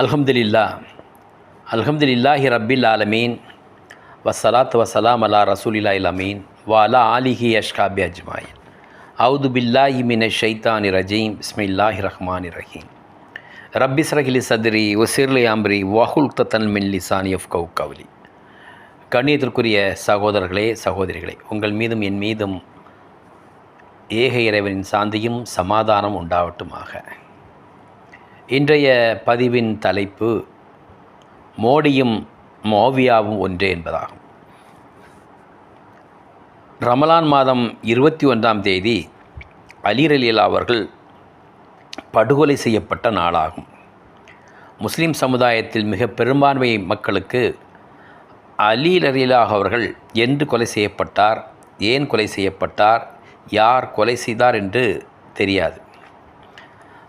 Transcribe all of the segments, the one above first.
அல்ஹம்துலில்லா. அல்ஹம்துலில்லாஹி ரப்பில் ஆலமீன். வசலாத் வசலாம் அலா ரசூலில்லா இலமீன் வாலா ஆலிஹி அஷ்காபி அஜ்மாயின். அவுது பில்லாஹி மின ஷைத்தானி ரஜீம். பிஸ்மில்லாஹி ரஹ்மான் ரஹீம். ரப்பி சரகிலி சத்ரி ஒசிர்லி அம்ரி வஹுல் தத்தன் மின் லிசானி அஃப் கவு கவுலி கண்ணியத்திற்குரிய சகோதரர்களே சகோதரிகளே உங்கள் மீதும் என் மீதும் ஏக இறைவனின் சாந்தியும் சமாதானம் உண்டாவட்டுமாக இன்றைய பதிவின் தலைப்பு மோடியும் மோவியாவும் ஒன்றே என்பதாகும். ரமலான் மாதம் இருபத்தி ஒன்றாம் தேதி அலீர் அவர்கள் படுகொலை செய்யப்பட்ட நாளாகும். முஸ்லீம் சமுதாயத்தில் மிக பெரும்பான்மை மக்களுக்கு அலி அவர்கள் என்று கொலை செய்யப்பட்டார் ஏன் கொலை செய்யப்பட்டார் யார் கொலை செய்தார் என்று தெரியாது.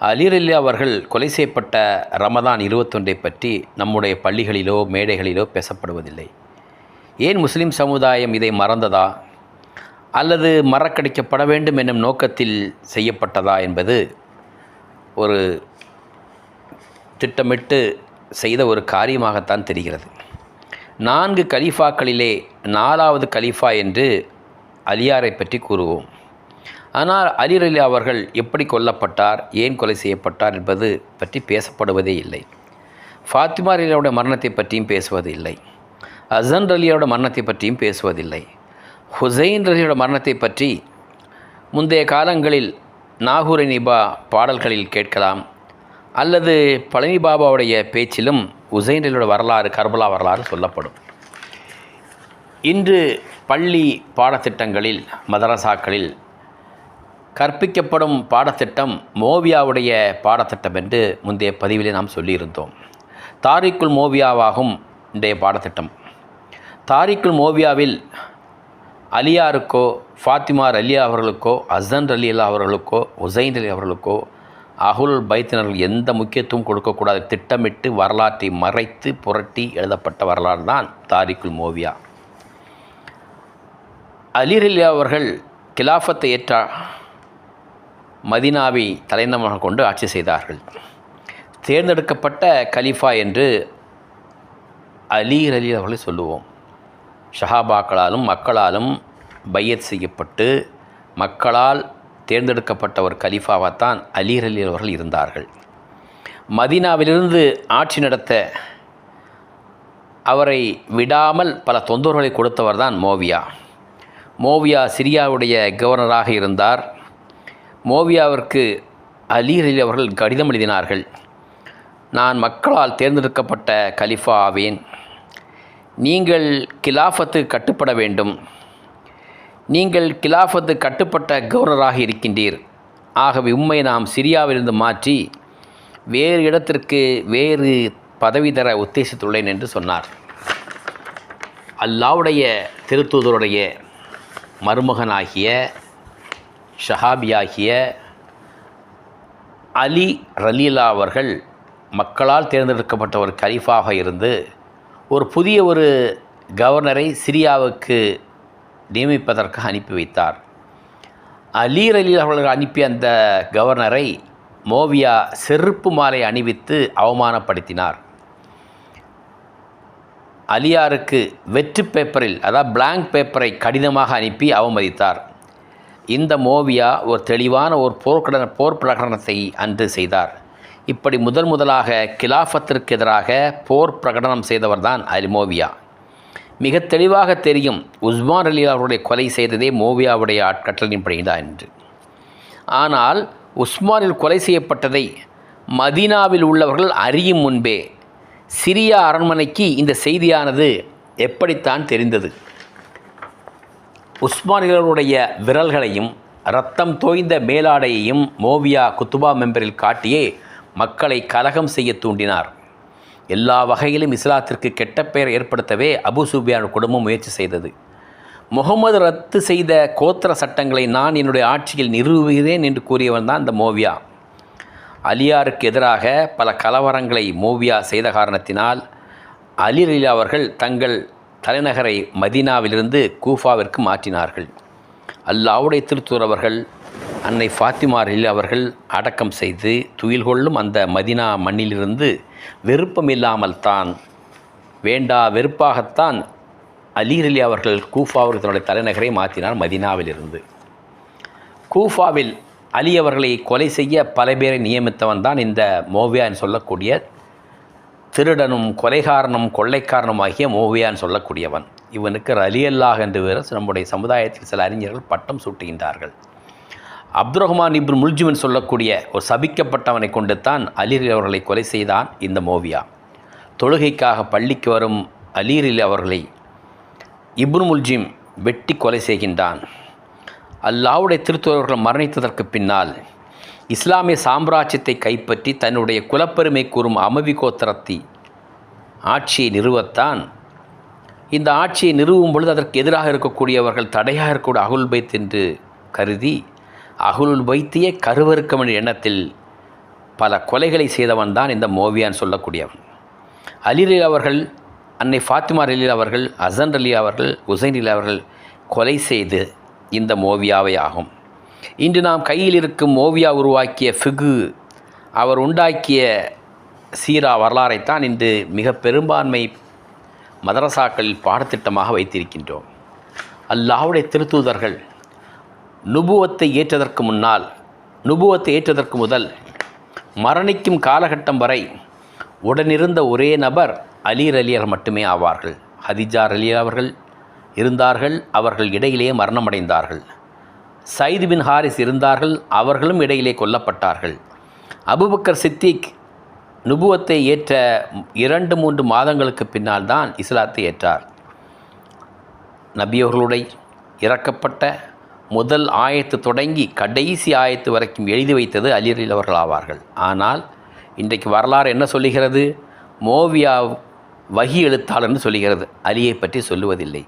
அலிரலி அவர்கள் கொலை செய்யப்பட்ட ரமதான் இருபத்தொன்றை பற்றி நம்முடைய பள்ளிகளிலோ மேடைகளிலோ பேசப்படுவதில்லை. ஏன் முஸ்லிம் சமுதாயம் இதை மறந்ததா? அல்லது மறக்கடிக்கப்பட வேண்டும் என்னும் நோக்கத்தில் செய்யப்பட்டதா என்பது ஒரு திட்டமிட்டு செய்த ஒரு காரியமாகத்தான் தெரிகிறது. நான்கு கலீஃபாக்களிலே நாலாவது கலீஃபா என்று அலியாரை பற்றி கூறுவோம். ஆனால் அலி அலி அவர்கள் எப்படி கொல்லப்பட்டார் ஏன் கொலை செய்யப்பட்டார் என்பது பற்றி பேசப்படுவதே இல்லை. ஃபாத்திமா அலியோட மரணத்தை பற்றியும் பேசுவது இல்லை. அசன் அலியோட மரணத்தை பற்றியும் பேசுவதில்லை ஹுசைன் அலியோட மரணத்தை பற்றி முந்தைய காலங்களில் நாகூரை நிபா பாடல்களில் கேட்கலாம். அல்லது பழனி பாபாவுடைய பேச்சிலும் ஹுசைன் அலியோட வரலாறு கர்பலா வரலாறு சொல்லப்படும். இன்று பள்ளி பாடத்திட்டங்களில் மதரசாக்களில் கற்பிக்கப்படும் பாடத்திட்டம் மோவியாவுடைய பாடத்திட்டம் என்று முந்தைய பதிவிலே நாம் சொல்லியிருந்தோம். தாரிக்குல் மோவியாவாகும் இன்றைய பாடத்திட்டம். தாரிக்குல் மோவியாவில் அலியாருக்கோ ஃபாத்திமார் அலியா அவர்களுக்கோ அசன் அலி அல்லா அவர்களுக்கோ உசைன் அலி அவர்களுக்கோ அகுல் பைத்தினர்கள் எந்த முக்கியத்துவம் கொடுக்கக்கூடாது திட்டமிட்டு வரலாற்றை மறைத்து புரட்டி எழுதப்பட்ட வரலாறு தான் தாரிக்குல் மோவியா. அலிர் அலியா அவர்கள் கிலாஃபத்தை ஏற்ற மதினாவை தலைநகராக கொண்டு ஆட்சி செய்தார்கள். தேர்ந்தெடுக்கப்பட்ட கலீஃபா என்று அலி அலி அவர்களை சொல்லுவோம். ஷஹாபாக்களாலும் மக்களாலும் பையத் செய்யப்பட்டு மக்களால் தேர்ந்தெடுக்கப்பட்ட ஒரு கலீஃபாவாகத்தான் அலி அலி அவர்கள் இருந்தார்கள். மதினாவிலிருந்து ஆட்சி நடத்த அவரை விடாமல் பல தொந்தரவுகளை கொடுத்தவர் தான் மோவியா. மோவியா சிரியாவுடைய கவர்னராக இருந்தார். மோவியாவிற்கு அலி அலி அவர்கள் கடிதம் எழுதினார்கள். நான் மக்களால் தேர்ந்தெடுக்கப்பட்ட கலிஃபா ஆவேன். நீங்கள் கிலாஃபத்து கட்டுப்பட வேண்டும். நீங்கள் கிலாஃபத்து கட்டுப்பட்ட கவர்னராக இருக்கின்றீர். ஆகவே உண்மை நாம் சிரியாவிலிருந்து மாற்றி வேறு இடத்திற்கு வேறு பதவி தர உத்தேசித்துள்ளேன் என்று சொன்னார். அல்லாவுடைய திருத்தூதருடைய மருமகனாகிய ஷஹாபியாகிய அலி ரலீலா அவர்கள் மக்களால் தேர்ந்தெடுக்கப்பட்ட ஒரு கலீஃபாக இருந்து ஒரு புதிய ஒரு கவர்னரை சிரியாவுக்கு நியமிப்பதற்கு அனுப்பி வைத்தார். அலி ரலீலா அவர்கள் அனுப்பிய அந்த கவர்னரை மோவியா செருப்பு மாலை அணிவித்து அவமானப்படுத்தினார். அலியாருக்கு வெற்று பேப்பரில் அதாவது பிளாங்க் பேப்பரை கடினமாக அனுப்பி அவமதித்தார். இந்த மோவியா ஒரு தெளிவான ஒரு போர்க்கடன போர் பிரகடனத்தை அன்று செய்தார். இப்படி முதல் முதலாக கிலாஃபத்திற்கு எதிராக போர் பிரகடனம் செய்தவர்தான் அலி மோவியா. மிக தெளிவாக தெரியும் உஸ்மான் அலி அவருடைய கொலை செய்ததே மோவியாவுடைய ஆட்கட்டளின்படிதான் என்று. ஆனால் உஸ்மானில் கொலை செய்யப்பட்டதை மதீனாவில் உள்ளவர்கள் அறியும் முன்பே சிரியா அரண்மனைக்கு இந்த செய்தியானது எப்படித்தான் தெரிந்தது? உஸ்மானியர்களுடைய விரல்களையும் ரத்தம் தோய்ந்த மேலாடையையும் மோவியா குத்துபா மெம்பரில் காட்டியே மக்களை கலகம் செய்ய தூண்டினார். எல்லா வகையிலும் இஸ்லாத்திற்கு கெட்ட பெயர் ஏற்படுத்தவே அபு சுபியான் குடும்பம் முயற்சி செய்தது. முகமது ரத்து செய்த கோத்திர சட்டங்களை நான் என்னுடைய ஆட்சியில் நிறுவுகிறேன் என்று கூறியவன் தான் இந்த மோவியா. அலியாருக்கு எதிராக பல கலவரங்களை மோவியா செய்த காரணத்தினால் அலி அலி அவர்கள் தங்கள் தலைநகரை மதீனாவிலிருந்து கூஃபாவிற்கு மாற்றினார்கள். அல்லாவுடைய திருத்தூரவர்கள் அன்னை ஃபாத்திமாரில் அவர்கள் அடக்கம் செய்து துயில் கொள்ளும் அந்த மதினா மண்ணிலிருந்து வெறுப்பமில்லாமல் தான் வேண்டா வெறுப்பாகத்தான் அலீர் அலி அவர்கள் கூஃபாவிற்கு தன்னுடைய தலைநகரை மாற்றினார் மதினாவிலிருந்து. கூஃபாவில் அலி அவர்களை கொலை செய்ய பல பேரை நியமித்தவன் தான் இந்த மோவியான்னு சொல்லக்கூடிய திருடனும் கொலைகாரனும் கொள்ளைக்காரனும் ஆகிய மோவியான் சொல்லக்கூடியவன். இவனுக்கு அலி அல்லாஹ் என்று வேறு நம்முடைய சமுதாயத்தில் சில அறிஞர்கள் பட்டம் சூட்டுகின்றார்கள். அப்துல் ரஹ்மான் இப்ரு முல்ஜிமன் சொல்லக்கூடிய ஒரு சபிக்கப்பட்டவனை கொண்டு தான் அலீர் அவர்களை கொலை செய்தான் இந்த மோவியா. தொழுகைக்காக பள்ளிக்கு வரும் அலீரில் அவர்களை இப்னு முல்ஜிம் வெட்டி கொலை செய்கின்றான். அல்லாவுடைய திருத்துவர்கள் மரணித்ததற்கு பின்னால் இஸ்லாமிய சாம்ராஜ்யத்தை கைப்பற்றி தன்னுடைய குலப்பெருமை கூறும் அமவி கோத்திரத்தி ஆட்சியை நிறுவத்தான். இந்த ஆட்சியை நிறுவும் பொழுது அதற்கு எதிராக இருக்கக்கூடியவர்கள் தடையாக இருக்கக்கூடிய அகுல் பைத் என்று கருதி அகுல் பைத்தியே கருவறுக்கம் என்ற எண்ணத்தில் பல கொலைகளை செய்தவன் தான் இந்த மோவியான் சொல்லக்கூடியவன். அலிலில் அவர்கள் அன்னை ஃபாத்திமா அலி அவர்கள் அசன் அலி அவர்கள் உசைன் அலி அவர்கள் கொலை செய்து இந்த மோவியாவை ஆகும் இன்று நாம் கையில் இருக்கும் ஓவியா உருவாக்கிய ஃபிகு அவர் உண்டாக்கிய சீரா வரலாறைத்தான் இன்று மிக பெரும்பான்மை மதரசாக்களில் பாடத்திட்டமாக வைத்திருக்கின்றோம். அல்லாவுடைய திருத்தூதர்கள் நுபுவத்தை ஏற்றதற்கு முன்னால் நுபுவத்தை ஏற்றதற்கு முதல் மரணிக்கும் காலகட்டம் வரை உடனிருந்த ஒரே நபர் அலீர் அலியர் மட்டுமே ஆவார்கள். ஹதிஜார் அலி அவர்கள் இருந்தார்கள் அவர்கள் இடையிலேயே மரணமடைந்தார்கள். சயிது பின் ஹாரிஸ் இருந்தார்கள் அவர்களும் இடையிலே கொல்லப்பட்டார்கள். அபுபக்கர் சித்திக் நுபுவத்தை ஏற்ற இரண்டு மூன்று மாதங்களுக்கு பின்னால் தான் இஸ்லாத்தை ஏற்றார். நபியவர்களுடைய இறக்கப்பட்ட முதல் ஆயத்து தொடங்கி கடைசி ஆயத்து வரைக்கும் எழுதி வைத்தது அலிரில் அவர்கள் ஆவார்கள். ஆனால் இன்றைக்கு வரலாறு என்ன சொல்லுகிறது? மோவியா வகி எழுத்தாளர்னு சொல்லுகிறது. அலியை பற்றி சொல்லுவதில்லை.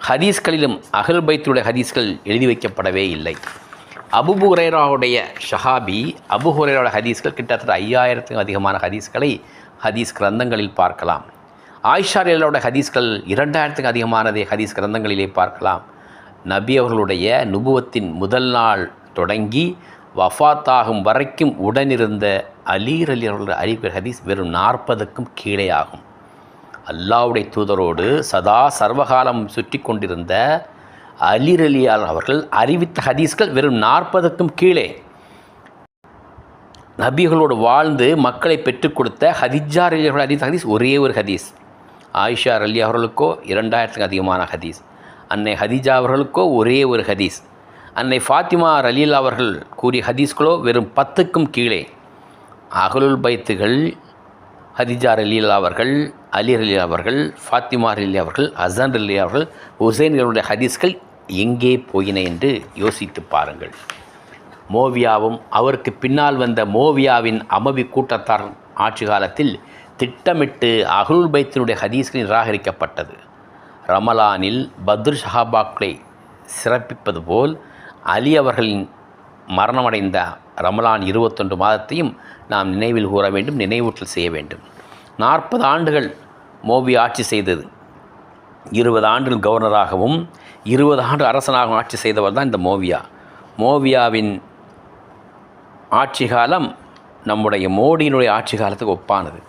ஹதீஸ்களிலும் அகல் பைத்துடைய ஹதீஸ்கள் எழுதி வைக்கப்படவே இல்லை. அபுபுரேராவுடைய ஷஹாபி அபு ஹதீஸ்கள் கிட்டத்தட்ட ஐயாயிரத்துக்கும் அதிகமான ஹதீஸ்களை ஹதீஸ் கிரந்தங்களில் பார்க்கலாம். ஆயிஷாரியலோட ஹதீஸ்கள் இரண்டாயிரத்துக்கும் அதிகமானதை ஹதீஸ் கிரந்தங்களிலே பார்க்கலாம். நபி அவர்களுடைய நுபுவத்தின் முதல் நாள் தொடங்கி வஃபாத்தாகும் வரைக்கும் உடனிருந்த அலீர் அலி அவர்களுடைய அறிவிப்பு ஹதீஸ் வெறும் நாற்பதுக்கும் கீழே ஆகும். அல்லாவுடைய தூதரோடு சதா சர்வகாலம் சுற்றி கொண்டிருந்த அலிர் அலியால் அவர்கள் அறிவித்த ஹதீஸ்கள் வெறும் நாற்பதுக்கும் கீழே. நபிகளோடு வாழ்ந்து மக்களை பெற்றுக் கொடுத்த ஹதிஜார் அலி அவர்கள் ஹதீஸ் ஹதீஸ் ஒரே ஒரு ஹதீஸ். ஆயிஷா அலி அவர்களுக்கோ இரண்டாயிரத்துக்கு அதிகமான ஹதீஸ். அன்னை ஹதீஜா அவர்களுக்கோ ஒரே ஒரு ஹதீஸ். அன்னை ஃபாத்திமா ரலீல் அவர்கள் கூறிய ஹதீஸ்களோ வெறும் பத்துக்கும் கீழே. அகலுல் பைத்துகள் ஹதிஜா ரலீல் அவர்கள் அலி அலி அவர்கள் ஃபாத்திமா அலி அவர்கள் அசன் அலி அவர்கள் ஹுசைன்களுடைய ஹதீஸ்கள் எங்கே போயின என்று யோசித்து பாருங்கள். மோவியாவும் அவருக்கு பின்னால் வந்த மோவியாவின் அமவி கூட்டத்தார் ஆட்சி காலத்தில் திட்டமிட்டு அகுல் பைத்தினுடைய ஹதீஸ்கள் நிராகரிக்கப்பட்டது. ரமலானில் பத்ர் ஷஹாபாக்களை சிறப்பிப்பது போல் அலி அவர்களின் மரணமடைந்த ரமலான் இருபத்தொன்று மாதத்தையும் நாம் நினைவில் கூற வேண்டும் நினைவூட்டல் செய்ய வேண்டும். நாற்பது ஆண்டுகள் மோபி ஆட்சி செய்தது. இருபது ஆண்டுகள் கவர்னராகவும் இருபது ஆண்டு அரசனாகவும் ஆட்சி செய்தவர் தான் இந்த மோவியா. மோவியாவின் ஆட்சி காலம் நம்முடைய மோடியினுடைய ஆட்சி காலத்துக்கு ஒப்பானது.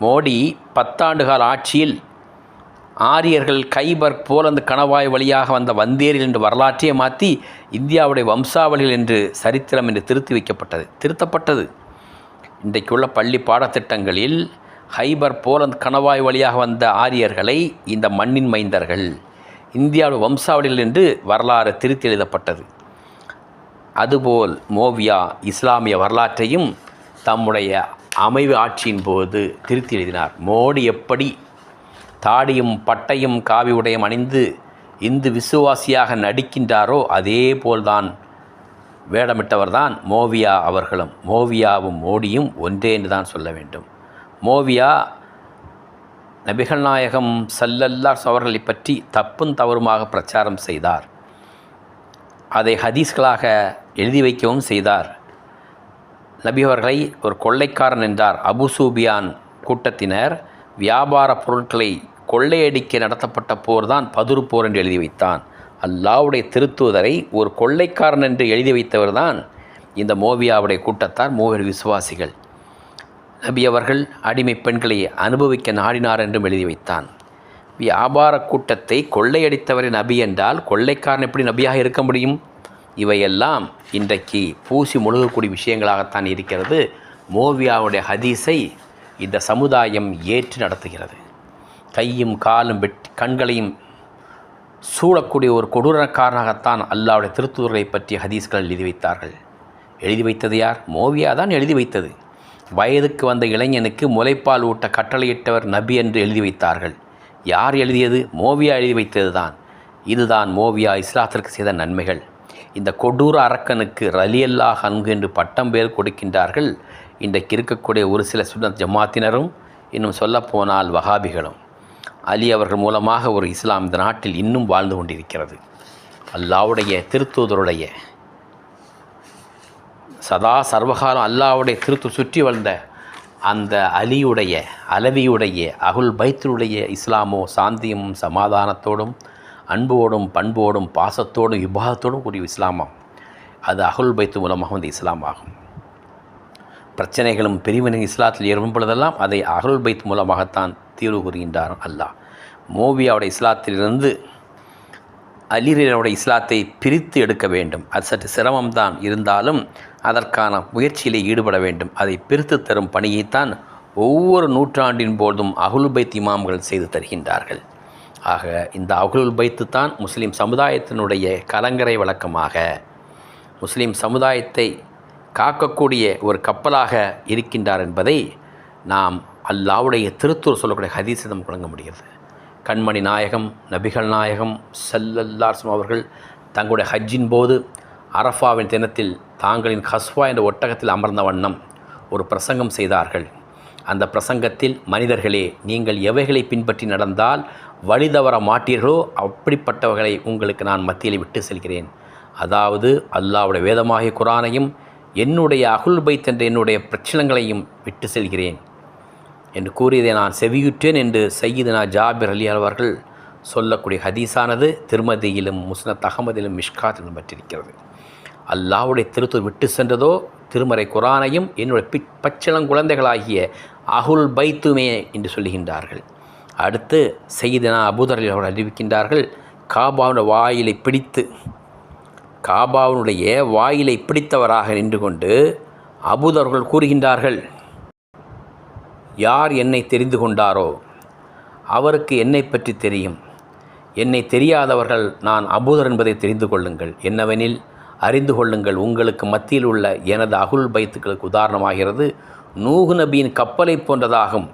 மோடி பத்தாண்டு கால ஆட்சியில் ஆரியர்கள் கைபர் போலந்து கணவாய் வழியாக வந்த வந்தேரில் என்று வரலாற்றையே மாற்றி இந்தியாவுடைய வம்சாவளிகள் என்று சரித்திரம் என்று திருத்தி வைக்கப்பட்டது. திருத்தப்பட்டது. இன்றைக்குள்ள பள்ளி பாடத்திட்டங்களில் ஹைபர் போலந்து கணவாய் வழியாக வந்த ஆரியர்களை இந்த மண்ணின் மைந்தர்கள் இந்தியாவுடைய வம்சாவளிகள் என்று வரலாறு திருத்தி எழுதப்பட்டது. அதுபோல் மோவியா இஸ்லாமிய வரலாற்றையும் தம்முடைய அமைவு ஆட்சியின் போது திருத்தி எழுதினார். மோடி எப்படி தாடியும் பட்டையும் காவி உடையும் அணிந்து இந்து விசுவாசியாக நடிக்கின்றாரோ அதே போல்தான் வேடமிட்டவர்தான் மோவியா அவர்களும். மோவியாவும் மோடியும் ஒன்றே என்று தான் சொல்ல வேண்டும். மோவியா நபிகள் நாயகம் சல்லல்லாஸ் அவர்களை பற்றி தப்பும் தவறுமாக பிரச்சாரம் செய்தார். அதை ஹதீஸ்களாக எழுதி வைக்கவும் செய்தார். நபி அவர்களை ஒரு கொள்ளைக்காரன் என்றார். அபு சூபியான் கூட்டத்தினர் வியாபார பொருட்களை கொள்ளையடிக்க நடத்தப்பட்ட போர் தான் பதுரு போர் என்று எழுதி வைத்தான். அல்லாவுடைய திருத்தூதரை ஒரு கொள்ளைக்காரன் என்று எழுதி வைத்தவர் தான் இந்த மோவியாவுடைய கூட்டத்தார் மூவர் விசுவாசிகள். நபி அவர்கள் அடிமை பெண்களை அனுபவிக்க நாடினார் என்றும் எழுதி வைத்தான். வியாபார கூட்டத்தை கொள்ளையடித்தவரை நபி என்றால் கொள்ளைக்காரன் எப்படி நபியாக இருக்க முடியும்? இவையெல்லாம் இன்றைக்கு பூசி முழுகக்கூடிய விஷயங்களாகத்தான் இருக்கிறது. மோவியாவுடைய ஹதீஸை இந்த சமுதாயம் ஏற்று நடத்துகிறது. கையும் காலும் வெட்டி கண்களையும் சூழக்கூடிய ஒரு கொடூரக்காரனாகத்தான் அல்லாவுடைய திருத்தூர்களை பற்றிய ஹதீஸ்கள் எழுதி வைத்தார்கள். எழுதி வைத்தது யார்? மோவியா தான் எழுதி வைத்தது. வயதுக்கு வந்த இளைஞனுக்கு முலைப்பால் ஊட்ட கட்டளையிட்டவர் நபி என்று எழுதி வைத்தார்கள். யார் எழுதியது? மோவியா எழுதி வைத்தது தான் இதுதான் மோவியா இஸ்லாத்திற்கு செய்த நன்மைகள். இந்த கொடூர அரக்கனுக்கு ரலியல்லா அன்கு என்று பட்டம் பேர் கொடுக்கின்றார்கள். இன்றைக்கு இருக்கக்கூடிய ஒரு சில சுன்னத் ஜமாத்தினரும் இன்னும் சொல்லப்போனால் வகாபிகளும் அலி அவர்கள் மூலமாக ஒரு இஸ்லாம் இந்த நாட்டில் இன்னும் வாழ்ந்து கொண்டிருக்கிறது. அல்லாவுடைய திருத்தூதருடைய சதா சர்வகாலம் அல்லாவுடைய திருத்து சுற்றி வந்த அந்த அலியுடைய அலவியுடைய அகுல் பைத்தினுடைய இஸ்லாமோ சாந்தியும் சமாதானத்தோடும் அன்போடும் பண்போடும் பாசத்தோடும் விபாகத்தோடும் கூடிய இஸ்லாமாம். அது அகுல் பைத்து மூலமாக வந்த இஸ்லாம் ஆகும். பிரச்சனைகளும் பிரிவினை இஸ்லாத்தில் ஏற்படும் பொழுதெல்லாம் அதை அகுல் பைத் மூலமாகத்தான் தீர்வு கூறுகின்றார் அல்லாஹ். மோவியாவுடைய இஸ்லாத்திலிருந்து அலிரியனுடைய இஸ்லாத்தை பிரித்து எடுக்க வேண்டும். அது சற்று சிரமம்தான் இருந்தாலும் அதற்கான முயற்சியிலே ஈடுபட வேண்டும். அதை பிரித்து தரும் பணியைத்தான் ஒவ்வொரு நூற்றாண்டின் போதும் அகுல்பைத் இமாம்கள் செய்து தருகின்றார்கள். ஆக இந்த அகுல் பைத்து தான் முஸ்லீம் சமுதாயத்தினுடைய கலங்கரை வழக்கமாக. முஸ்லீம் சமுதாயத்தை காக்கக்கூடிய ஒரு கப்பலாக இருக்கின்றார் என்பதை நாம் அல்லாவுடைய திருத்தூர் சொல்லக்கூடிய ஹதீசிதம் வழங்க முடிகிறது கண்மணி நாயகம் நபிகள் நாயகம் சல்லல்லாஸ்லம் அவர்கள் தங்களுடைய ஹஜ்ஜின் போது அரஃபாவின் தினத்தில் தாங்களின் ஹஸ்வா என்ற ஒட்டகத்தில் அமர்ந்த வண்ணம் ஒரு பிரசங்கம் செய்தார்கள். அந்த பிரசங்கத்தில் மனிதர்களே நீங்கள் எவைகளை பின்பற்றி நடந்தால் வழி தவற மாட்டீர்களோ அப்படிப்பட்டவர்களை உங்களுக்கு நான் மத்தியில் விட்டு செல்கிறேன். அதாவது அல்லாவுடைய வேதமாகிய குரானையும் என்னுடைய அகுல் பைத் என்ற என்னுடைய பிரச்சனங்களையும் விட்டு செல்கிறேன். என்று கூறியதை நான் செவியுற்றேன் என்று சையீதனா ஜாபிர் அலி அவர்கள் சொல்லக்கூடிய ஹதீஸானது திருமதியிலும் முஸ்னத் அகமதிலும் மிஷ்காத்திலும் பற்றிருக்கிறது. அல்லாவுடைய திருத்தூர் விட்டு சென்றதோ திருமறை குரானையும் என்னுடைய பி பச்சிளங்குழந்தைகளாகிய அகுல் பைத்துமே என்று சொல்லுகின்றார்கள். அடுத்து செய்தினா அபுதர் அலி அவர்கள் அறிவிக்கின்றார்கள் காபாவுடைய வாயிலை பிடித்து காபாவினுடைய வாயிலை பிடித்தவராக நின்று கொண்டு அபூதர்கள் கூறுகின்றார்கள் யார் என்னை தெரிந்து கொண்டாரோ? அவருக்கு என்னை பற்றி தெரியும். என்னை தெரியாதவர்கள் நான் அபூதர் என்பதை தெரிந்து கொள்ளுங்கள். என்னவெனில் அறிந்து கொள்ளுங்கள் உங்களுக்கு மத்தியில் உள்ள எனது அகுல் பைத்துக்களுக்கு உதாரணமாகிறது. நூகு நபியின் கப்பலை போன்றதாகும்.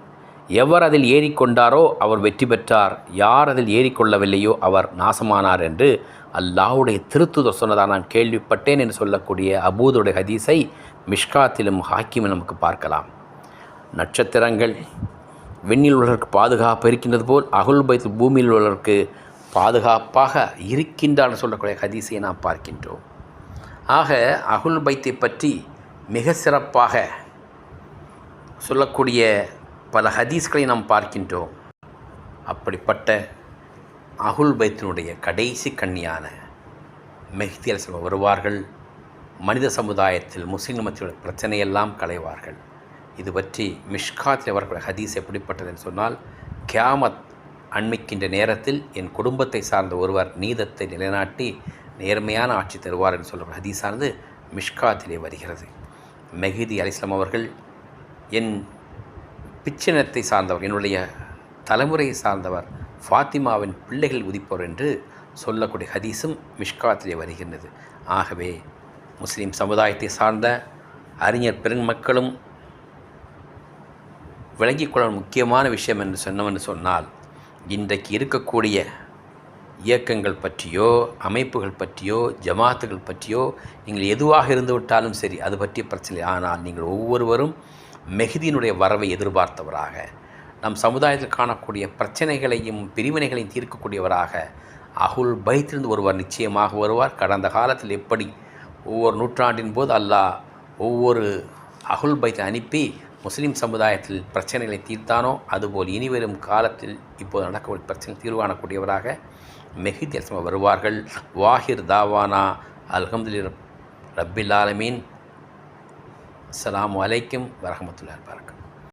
எவர் அதில் ஏறிக்கொண்டாரோ அவர் வெற்றி பெற்றார். யார் அதில் ஏறிக்கொள்ளவில்லையோ அவர் நாசமானார் என்று அல்லாஹுடைய திருத்துதர் சொன்னதாக நான் கேள்விப்பட்டேன் என்று சொல்லக்கூடிய அபூதுடைய ஹதீஸை மிஷ்காத்திலும் ஹாக்கிமும் நமக்கு பார்க்கலாம். நட்சத்திரங்கள் விண்ணில் உள்ளவருக்கு பாதுகாப்பு இருக்கின்றது போல் அகுல் பைத்து பூமியில் உள்ளவருக்கு பாதுகாப்பாக இருக்கின்றான்னு சொல்லக்கூடிய ஹதீஸை நாம் பார்க்கின்றோம். ஆக அகுல் பைத்தை பற்றி மிக சிறப்பாக சொல்லக்கூடிய பல ஹதீஸ்களை நாம் பார்க்கின்றோம். அப்படிப்பட்ட அகுல் பைத்தினுடைய கடைசி கண்ணியான மெஹ்தி அலிஸ்லாம் வருவார்கள் மனித சமுதாயத்தில் முஸ்லீம் மத்தியோட பிரச்சனையெல்லாம் களைவார்கள். இது பற்றி மிஷ்காத்தில் வரக்கூடிய ஹதீஸ் எப்படிப்பட்டதுன்னு சொன்னால் கியாமத் அண்மிக்கின்ற நேரத்தில் என் குடும்பத்தை சார்ந்த ஒருவர் நீதத்தை நிலைநாட்டி நேர்மையான ஆட்சி தருவார் என்று சொல்கிற ஹதீஸானது மிஷ்காத்திலே வருகிறது. மெஹிதி அலிஸ்லாம் அவர்கள் என் பிச்சினத்தை சார்ந்தவர் என்னுடைய தலைமுறையை சார்ந்தவர் ஃபாத்திமாவின் பிள்ளைகள் உதிப்பவர் என்று சொல்லக்கூடிய ஹதீஸும் மிஷ்காத்திலே வருகின்றது. ஆகவே முஸ்லீம் சமுதாயத்தை சார்ந்த அறிஞர் பெருமக்களும் விளங்கிக் கொள்ள முக்கியமான விஷயம் என்று சொன்னவென்று சொன்னால் இன்றைக்கு இருக்கக்கூடிய இயக்கங்கள் பற்றியோ அமைப்புகள் பற்றியோ ஜமாத்துகள் பற்றியோ நீங்கள் எதுவாக இருந்து விட்டாலும் சரி அது பற்றிய பிரச்சனை. ஆனால் நீங்கள் ஒவ்வொருவரும் மெஹதியினுடைய வரவை எதிர்பார்த்தவராக நம் சமுதாயத்தில் காணக்கூடிய பிரச்சனைகளையும் பிரிவினைகளையும் தீர்க்கக்கூடியவராக அகுல் பைத்திலிருந்து ஒருவர் நிச்சயமாக வருவார். கடந்த காலத்தில் எப்படி ஒவ்வொரு நூற்றாண்டின் போது அல்லாஹ் ஒவ்வொரு அகுல் பைத்தை அனுப்பி முஸ்லீம் சமுதாயத்தில் பிரச்சனைகளை தீர்த்தானோ அதுபோல் இனிவரும் காலத்தில் இப்போது நடக்கக்கூடிய பிரச்சனை தீர்வு காணக்கூடியவராக மெஹித் அலிஸ்லாம் வருவார்கள். வாஹிர் தாவானா அல்ஹம்துலி ரப்பில் ஆலமீன். அஸ்ஸலாமு அலைக்கும் வரஹமத்துல்லாஹி வரகாத்துஹு